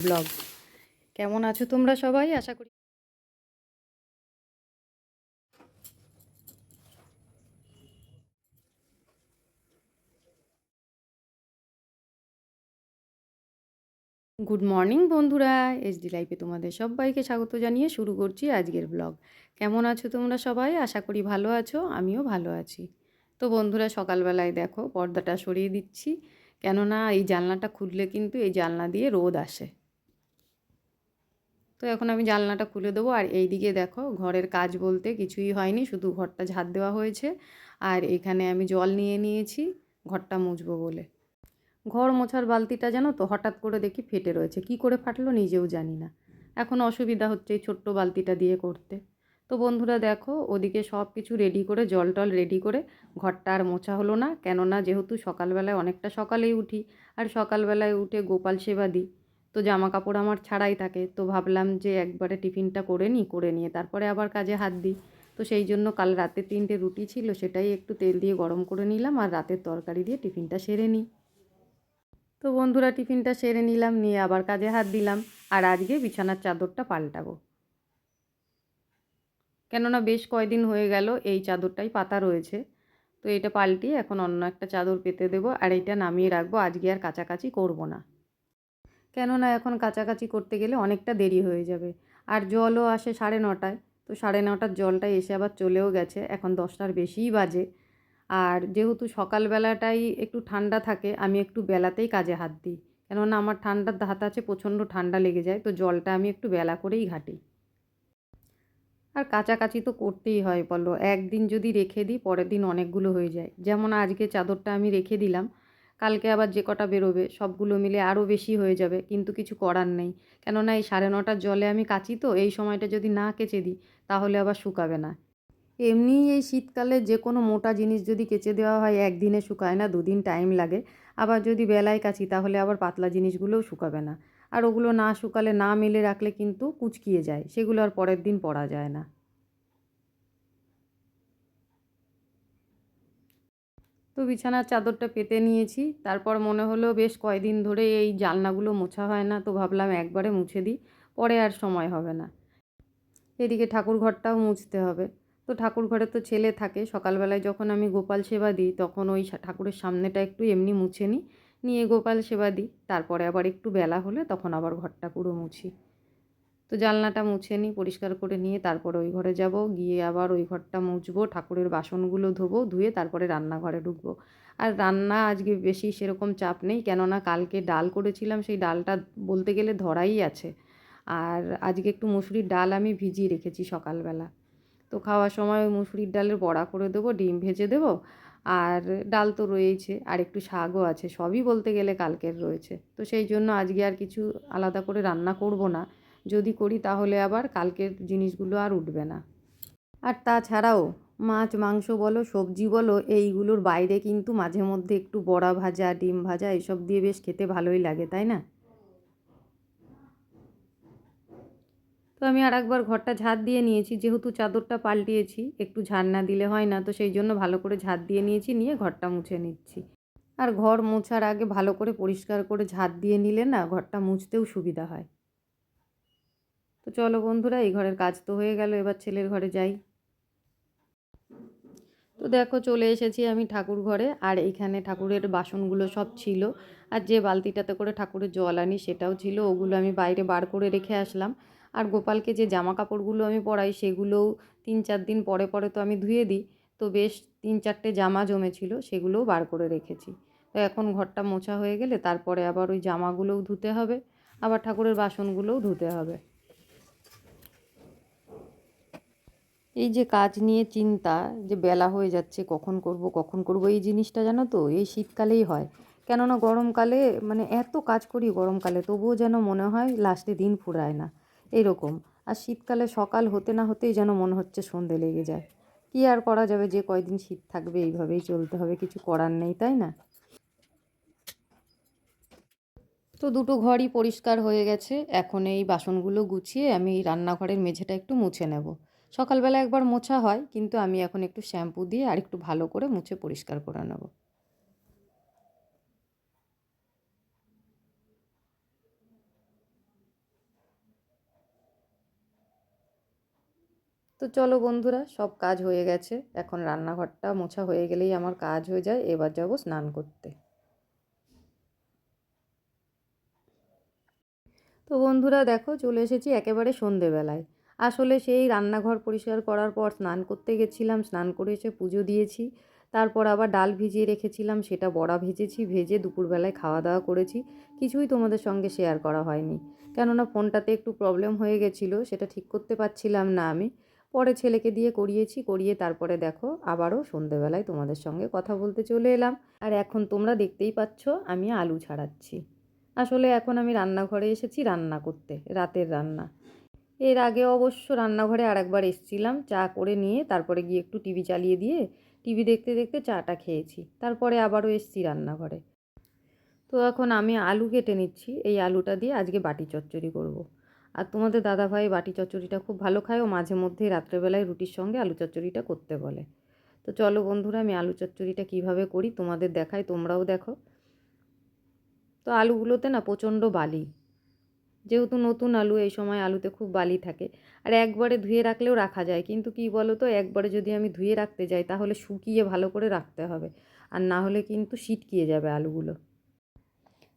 Blog. কেমন আছো তোমরা সবাই? আশা করি গুড মর্নিং বন্ধুরা। এসডি লাইফে তোমাদের সবাইকে স্বাগত জানিয়ে শুরু করছি আজকের ব্লগ। কেমন আছো তোমরা সবাই? আশা করি ভালো আছো, আমিও ভালো আছি। তো বন্ধুরা, সকালবেলায় দেখো, পর্দাটা সরিয়ে দিচ্ছি। কেননা এই জানলাটা খুললে কিন্তু এই জানলা দিয়ে রোদ আসে। তো এখন আমি জানলাটা খুলে দেবো। আর এই দিকে দেখো, ঘরের কাজ বলতে কিছুই হয়নি, শুধু ঘরটা ঝাড় দেওয়া হয়েছে। আর এখানে আমি জল নিয়ে নিয়েছি, ঘরটা মুছবো বলে। ঘর মোছার বালতিটা যেন তো, হঠাৎ করে দেখি ফেটে রয়েছে। কি করে ফাটলো নিজেও জানি না। এখন অসুবিধা হচ্ছে এই ছোট্ট বালতিটা দিয়ে করতে। তো বন্ধুরা দেখো, ওদিকে সব কিছু রেডি করে, জল টল রেডি করে ঘরটা আর মোছা হলো না। কেননা যেহেতু সকালবেলায় অনেকটা সকালেই উঠি, আর সকালবেলায় উঠে গোপাল সেবা দিই। তো জামা কাপড় আমার ছাড়াই থাকে। তো ভাবলাম যে একবারে টিফিনটা করে নিই, করে নিয়ে তারপরে আবার কাজে হাত দিই। তো সেই জন্য কাল রাতে তিনটে রুটি ছিল, সেটাই একটু তেল দিয়ে গরম করে নিলাম আর রাতের তরকারি দিয়ে টিফিনটা সেরে নিই। তো বন্ধুরা, টিফিনটা সেরে নিলাম, নিয়ে আবার কাজে হাত দিলাম আর আজকে বিছানার চাদরটা পাল্টাবো। কেননা বেশ কয়দিন হয়ে গেল, এই চাদরটাই পাতা রয়েছে। তো এটা পাল্টিয়ে এখন অন্য একটা চাদর পেতে দেবো আর এটা নামিয়ে রাখব। আজকে আর কাছাকাছি করব না। কেননা এখন কাছাকাছি করতে গেলে অনেকটা দেরি হয়ে যাবে। আর জলও আসে সাড়ে নটায়। তো সাড়ে নটার জলটা এসে আবার চলেও গেছে। এখন দশটার বেশিই বাজে। আর যেহেতু সকালবেলাটাই একটু ঠান্ডা থাকে, আমি একটু বেলাতেই কাজে হাত দিই। কেননা আমার ঠান্ডার ধাত আছে, প্রচণ্ড ঠান্ডা লেগে যায়। তো জলটা আমি একটু বেলা করেই ঘাটি। আর কাছাকাছি তো করতেই হয়, বলো। একদিন যদি রেখে দিই, পরের দিন অনেকগুলো হয়ে যায়। যেমন আজকে চাদরটা আমি রেখে দিলাম কালকে আবার যে কটা বেরোবে, সবগুলো মিলে আরও বেশি হয়ে যাবে, কিন্তু কিছু করার নেই। কেননা এই সাড়ে নটার জলে আমি কাচি তো, এই সময়টা যদি না কেচে দিই, তাহলে আবার শুকাবে না। এমনি এই শীতকালে যে কোনো মোটা জিনিস যদি কেচে দেওয়া হয়, একদিনে শুকায় না, দুদিন টাইম লাগে। আবার যদি বেলায় কাচি, তাহলে আবার পাতলা জিনিসগুলোও শুকাবে না। আর ওগুলো না শুকালে না মেলে রাখলে কিন্তু কুচকিয়ে যায়, সেগুলো আর পরের দিন পরা যায় না। তো বিছানার চাদরটা পেতে নিয়েছি। তারপর মনে হলো বেশ কয়দিন ধরে এই জানলাগুলো মোছা হয় না, তো ভাবলাম একবারে মুছে দিই, পরে আর সময় হবে না। এদিকে ঠাকুর ঘরটাও মুছতে হবে। তো ঠাকুর ঘরে তো ছেলে থাকে, সকালবেলায় যখন আমি গোপাল সেবা দিই, তখন ওই ঠাকুরের সামনেটা একটু এমনি মুছে নিই, নিয়ে গোপাল সেবা দিই, তারপরে আবার একটু বেলা হলে তখন আবার ঘরটা পুরো মুছি। তো জানলাটা মুছে নিই, পরিষ্কার করে নিয়ে তারপরে ওই ঘরে যাব। গিয়ে আবার ওই ঘরটা মুছবো, ঠাকুরের বাসনগুলো ধোবো, ধুয়ে তারপরে রান্নাঘরে ঢুকবো। আর রান্না আজকে বেশি সেরকম চাপ নেই, কেননা কালকে ডাল করেছিলাম, সেই ডালটা বলতে গেলে ধরাই আছে। আর আজকে একটু মুসুরির ডাল আমি ভিজিয়ে রেখেছি সকালবেলা। তো খাওয়ার সময় ওই মুসুরির ডালের বড়া করে দেবো, ডিম ভেজে দেবো, আর ডাল তো রয়েইছে, আর একটু শাকও আছে, সবই বলতে গেলে কালকের রয়েছে। তো সেই জন্য আজকে আর কিছু আলাদা করে রান্না করব না। যদি করি তাহলে আবার কালকের জিনিসগুলো আর উঠবে না। আর তাছাড়াও মাছ, মাংস বলো, সবজি বলো, এইগুলোর বাইরে কিন্তু মাঝে মধ্যে একটু বড়া ভাজা, ডিম ভাজা এসব দিয়ে বেশ খেতে ভালোই লাগে, তাই না? তো আমি আর একবার ঘরটা ঝাড় দিয়ে নিয়েছি, যেহেতু চাদরটা পাল্টিয়েছি, একটু ঝাড় না দিলে হয় না, তো সেই জন্য ভালো করে ঝাড় দিয়ে নিয়েছি, নিয়ে ঘরটা মুছে নিচ্ছি। আর ঘর মোছার আগে ভালো করে পরিষ্কার করে ঝাড় দিয়ে নিলে না ঘরটা মুছতেও সুবিধা হয়। তো চলো বন্ধুরা, এই ঘরের কাজ তো হয়ে গেল, এবার ছেলের ঘরে যাই। তো দেখো, চলে এসেছি আমি ঠাকুর ঘরে, আর এইখানে ঠাকুরের বাসনগুলো সব ছিল। আর যে বালতিটাতে করে ঠাকুরের জল আনি সেটাও ছিল, ওগুলো আমি বাইরে বার করে রেখে আসলাম। আর গোপালকে যে জামা কাপড়গুলো আমি পরাই সেগুলোও তিন চার দিন পরে পরে তো আমি ধুয়ে দিই, তো বেশ তিন চারটে জামা জমেছিল, সেগুলোও বার করে রেখেছি। তো এখন ঘরটা মোছা হয়ে গেলে তারপরে আবার ওই জামাগুলোও ধুতে হবে, আবার ঠাকুরের বাসনগুলোও ধুতে হবে। এই যে কাজ নিয়ে চিন্তা যে বেলা হয়ে যাচ্ছে, কখন করব কখন করব, এই জিনিসটা জানো তো, এই শীতকালেই হয়। কেননা গরমকালে মানে এত কাজ করি গরমকালে, তবুও যেন মনে হয় লাস্টে দিন ফুরায় না। এরকম আর শীতকালে সকাল হতে না হতেই যেন মনে হচ্ছে সন্ধে লেগে যায়। কী আর করা যাবে যে কয়দিন শীত থাকবে, এইভাবেই চলতে হবে, কিছু করার নেই, তাই না? তো দুটো ঘরই পরিষ্কার হয়ে গেছে, এখন এই বাসনগুলো গুছিয়ে আমি রান্নাঘরের মেঝেটা একটু মুছে নেব। সকালবেলা একবার মোছা হয়, কিন্তু আমি এখন একটু শ্যাম্পু দিয়ে আর একটু ভালো করে মুছে পরিষ্কার করে নেব। তো চলো বন্ধুরা, সব কাজ হয়ে গেছে। এখন রান্নাঘরটা মোছা হয়ে গেলেই আমার কাজ হয়ে যায়, এবার যাব স্নান করতে। তো বন্ধুরা, দেখো চলে এসেছি একেবারে সন্ধেবেলায়। আসলে সেই রান্নাঘর পরিষ্কার করার পর স্নান করতে গেছিলাম, স্নান করে এসে পুজো দিয়েছি। তারপর আবার ডাল ভিজিয়ে রেখেছিলাম, সেটা বড়া ভেজেছি, ভেজে দুপুরবেলায় খাওয়া দাওয়া করেছি। কিছুই তোমাদের সঙ্গে শেয়ার করা হয়নি। কেননা ফোনটাতে একটু প্রবলেম হয়ে গেছিল, সেটা ঠিক করতে পারছিলাম না আমি। পরে ছেলেকে দিয়ে করিয়েছি, করিয়ে তারপরে দেখো আবারও সন্ধেবেলায় তোমাদের সঙ্গে কথা বলতে চলে এলাম। আর এখন তোমরা দেখতেই পাচ্ছ, আমি আলু ছাড়াচ্ছি। আসলে এখন আমি রান্নাঘরে এসেছি রান্না করতে, রাতের রান্না। এর আগে অবশ্য রান্নাঘরে আরেকবার এসেছিলাম, চা করে নিয়ে তারপরে গিয়ে একটু টিভি চালিয়ে দিয়ে টিভি দেখতে দেখতে চাটা খেয়েছি, তারপরে আবারও এসেছি রান্নাঘরে। তো এখন আমি আলু কেটে নিচ্ছি, এই আলুটা দিয়ে আজকে বাটি চচ্চড়ি করব। আর তোমাদের দাদাভাই বাটি চচ্চড়িটা খুব ভালো খায় ও মাঝে মধ্যে রাত্রেবেলায় রুটির সঙ্গে আলু চচ্চড়িটা করতে বলে। তো চলো বন্ধুরা, আমি আলু চচ্চড়িটা কীভাবে করি তোমাদের দেখাই, তোমরাও দেখো। তো আলুগুলোতে না প্রচণ্ড বালি যেহেতু নতুন আলু, এই সময় আলুতে খুব বালি থাকে। আর একবারে ধুয়ে রাখলেও রাখা যায়। কিন্তু কি বলো তো একবারে যদি আমি ধুয়ে রাখতে যাই, তাহলে শুকিয়ে ভালো করে রাখতে হবে। আর না হলে কিন্তু সিটকিয়ে যাবে আলুগুলো।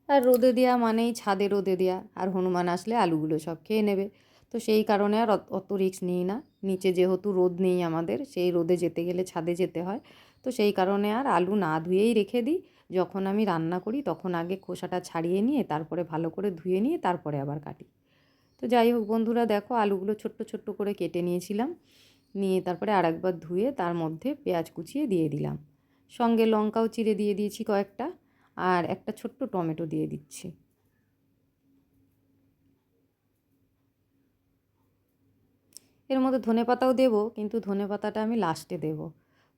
আর রোদে দেওয়া মানেই ছাদে রোদে দেওয়া আর হনুমান আসলে আলুগুলো সব খেয়ে নেবে। তো সেই কারণে আর অত রিস্ক নিই না। নিচে যেহেতু রোদ নেই আমাদের, সেই রোদে যেতে গেলে ছাদে যেতে হয়। তো সেই কারণে আর আলু না ধুয়েই রেখে দিই। যখন আমি রান্না করি তখন আগে খোসাটা ছাড়িয়ে নিয়ে তারপরে ভালো করে ধুয়ে নিয়ে তারপরে আবার কাটি। তো যাই হোক বন্ধুরা, দেখো আলুগুলো ছোট্ট ছোট্ট করে কেটে নিয়েছিলাম। নিয়ে তারপরে আরেকবার ধুয়ে তার মধ্যে পেঁয়াজ কুচিয়ে দিয়ে দিলাম। সঙ্গে লঙ্কাও চিড়ে দিয়ে দিয়েছি কয়েকটা। আর একটা ছোট্ট টমেটো দিয়ে দিচ্ছি। এর মধ্যে ধনে পাতাও দেবো, কিন্তু ধনে পাতাটা আমি লাস্টে দেব।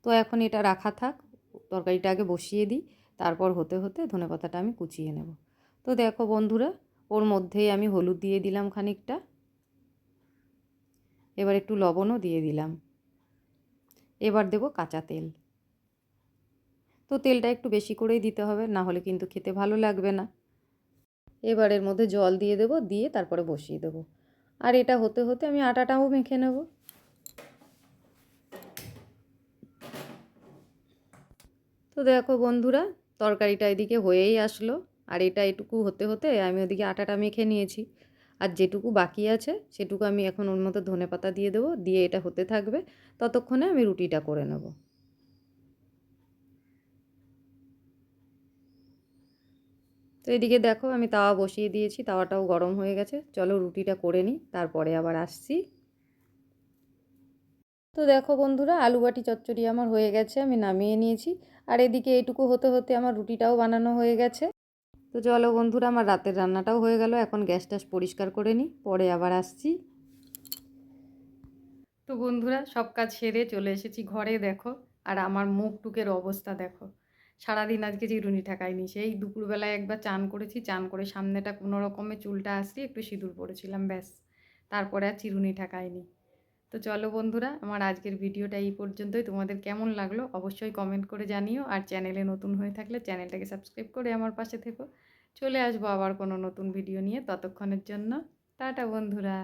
তো এখন এটা রাখা থাক, তরকারিটা আগে বসিয়ে দিই, তারপর হতে হতে ধনে পাতাটা আমি কুচিয়ে নেব। তো দেখো বন্ধুরা, ওর মধ্যেই আমি হলুদ দিয়ে দিলাম খানিকটা। এবার একটু লবণও দিয়ে দিলাম। এবার দেব কাঁচা তেল। তো তেলটা একটু বেশি করেই দিতে হবে, না হলে কিন্তু খেতে ভালো লাগবে না। এবার এর মধ্যে জল দিয়ে দেবো, দিয়ে তারপরে বসিয়ে দেবো। আর এটা হতে হতে আমি আটাটাও মেখে নেব। তো দেখো বন্ধুরা, তরকারিটা এদিকে হয়েই আসলো। আর এটা এটুকু হতে হতে আমি ওদিকে আটাটা মেখে নিয়েছি। আর যেটুকু বাকি আছে, সেটুকু আমি এখন ওর মধ্যে ধনে পাতা দিয়ে দেবো, দিয়ে এটা হতে থাকবে। ততক্ষণে আমি রুটিটা করে নেব। তো এদিকে দেখো আমি তাওয়া বসিয়ে দিয়েছি, তাওয়াটাও গরম হয়ে গেছে। চলো রুটিটা করে নিই, তারপরে আবার আসছি। তো দেখো বন্ধুরা, আলু বাটি চচ্চড়ি আমার হয়ে গেছে, আমি নামিয়ে নিয়েছি। আর এদিকে এইটুকু হতে হতে আমার রুটিটাও বানানো হয়ে গেছে। তো চলো বন্ধুরা, আমার রাতের রান্নাটাও হয়ে গেল, এখন গ্যাস ট্যাস পরিষ্কার করে নিই, পরে আবার আসছি। তো বন্ধুরা, সব কাজ সেরে চলে এসেছি ঘরে, দেখো। আর আমার মুখ টুকের অবস্থা, দেখো। সারাদিন আজকে চিরুনি ঠেকাইনি সেই দুপুরবেলায় একবার চান করেছি, চান করে সামনেটা কোনো রকমে চুলটা আসছি, একটু সিঁদুর পরেছিলাম, ব্যাস। তারপরে আর চিরুনি ঠেকাইনি তো চলো বন্ধুরা, আমার আজকের ভিডিওটা এই পর্যন্তই। তোমাদের কেমন লাগল অবশ্যই কমেন্ট করে জানিও। আর চ্যানেলে নতুন হয়ে থাকলে চ্যানেলটাকে সাবস্ক্রাইব করে আমার পাশে থেকো। চলে আসব আবার কোনো নতুন ভিডিও নিয়ে। ততক্ষণের জন্য টাটা বন্ধুরা।